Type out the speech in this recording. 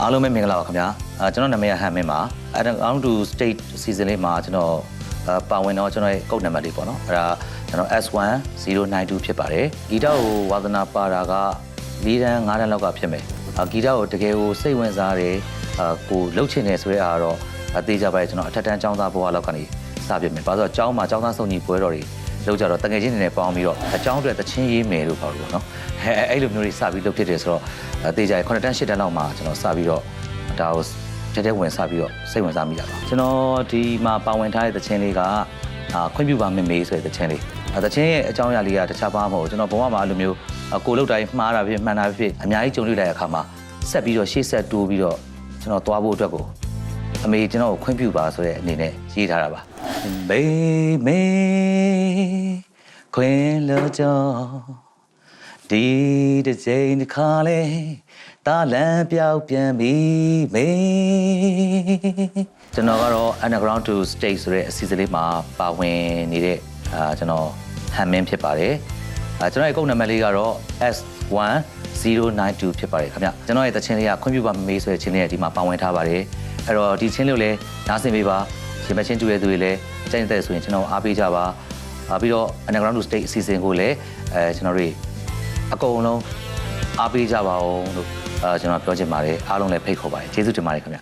အားလုံးပဲမင်္ဂလာပါခင်ဗျာအာကျွန်တော်နာမည်ကဟန်မင်းပါ Underground to State Season လေးမှာကျွန်တော်အာပါဝင်တော့ကျွန်တော်ရဲ့ကုတ်နံပါတ်လေးပေါ့နော်အဲ့ဒါကျွန်တော် S1092 ဖြစ်ပါတယ်ဂီတကိုဝါသနာပါတာက၄တန်း၅တန်းလောက်ကဖြစ်မယ်အာဂီတကိုတကယ်ကိုစိတ်ဝင်စားတယ်အာကိုလှုပ်ချင်တယ်ဆိုရဲအားတော့အသေးကြပါရဲ့ကျွန်တော်အထက်တန်းကျောင်းသားဘဝလောက်ကနေစပြမယ်ဘာလို့ဆိုတော့ကျောင်းမှာကျောင်းသားစုံညီပွဲတော်တွေ လောက်ကြတော့တကယ်ချင်းနေနဲ့ပေါင်းပြီးတော့အကျောင်းအတွက်တချင်းရေးမယ်လို့ပြောလို့ပေါ့နော်အဲအဲ့လိုမျိုးတွေစပြီးလုပ်ဖြစ်တယ်ဆိုတော့အသေးကြရဲ့9တန်း10တန်းလောက်မှာကျွန်တော်စပြီးတော့ဒါကိုတက်တက်ဝင်စားပြီးတော့စိတ်ဝင်စားမိတာပါကျွန်တော်ဒီမှာပါဝင်ထားတဲ့သချင်းလေးကအာခွင့်ပြုပါမမေးဆိုတဲ့သချင်းလေးအဲသချင်းရဲ့အကြောင်းအရာလေးကတခြားဘာမှမဟုတ်ဘူးကျွန်တော်ဘဝမှာအဲ့လိုမျိုးအကိုလောက်တိုင်းမှားတာဖြစ်မှန်တာဖြစ်အများကြီးကြုံတွေ့လိုက်တဲ့အခါမှာဆက်ပြီးတော့ရှေ့ဆက်တိုးပြီးတော့ကျွန်တော်သွားဖို့အတွက်ကိုအမေကျွန်တော်ကိုခွင့်ပြုပါဆိုတဲ့အနေနဲ့ရေးထားတာပါမေမေ ခွင့်လို့ကြောဒီတစ်ချိန်တစ်ခါလေတာလန်ပြောက်ပြန်ပြီမေကျွန်တော်ကတော့ underground to stage ဆိုတဲ့အစီအစဉ်လေးမှာပါဝင်နေတဲ့အာကျွန်တော်ဟန်မင်းဖြစ်ပါတယ်အာကျွန်တော်ရဲ့ကုတ်နံပါတ်လေးကတော့ S1092 ဖြစ်ပါတယ်ခင်ဗျကျွန်တော်ရဲ့တခြင်းလေးကခွင့်ပြုပါမမေးဆိုတဲ့ခြင်းလေးကဒီမှာပါဝင်ထားပါတယ်အဲ့တော့ဒီခြင်းလေးကိုလည်းနားဆင်ပေးပါရှင်မချင်းတူတဲ့သူတွေလည်းအကျဉ်းသက်ဆိုရင်ကျွန်တော်အားပေးကြပါအာ ပြီးတော့ underground to stage အစီအစဉ်ကိုလည်းအဲကျွန်တော်တို့အကုန်လုံးအားပေးကြပါအောင်လို့အာကျွန်တော်ပြောချင်ပါတယ်အားလုံးလည်းဖိတ်ခေါ်ပါတယ်ကျေးဇူးတင်ပါတယ်ခင်ဗျ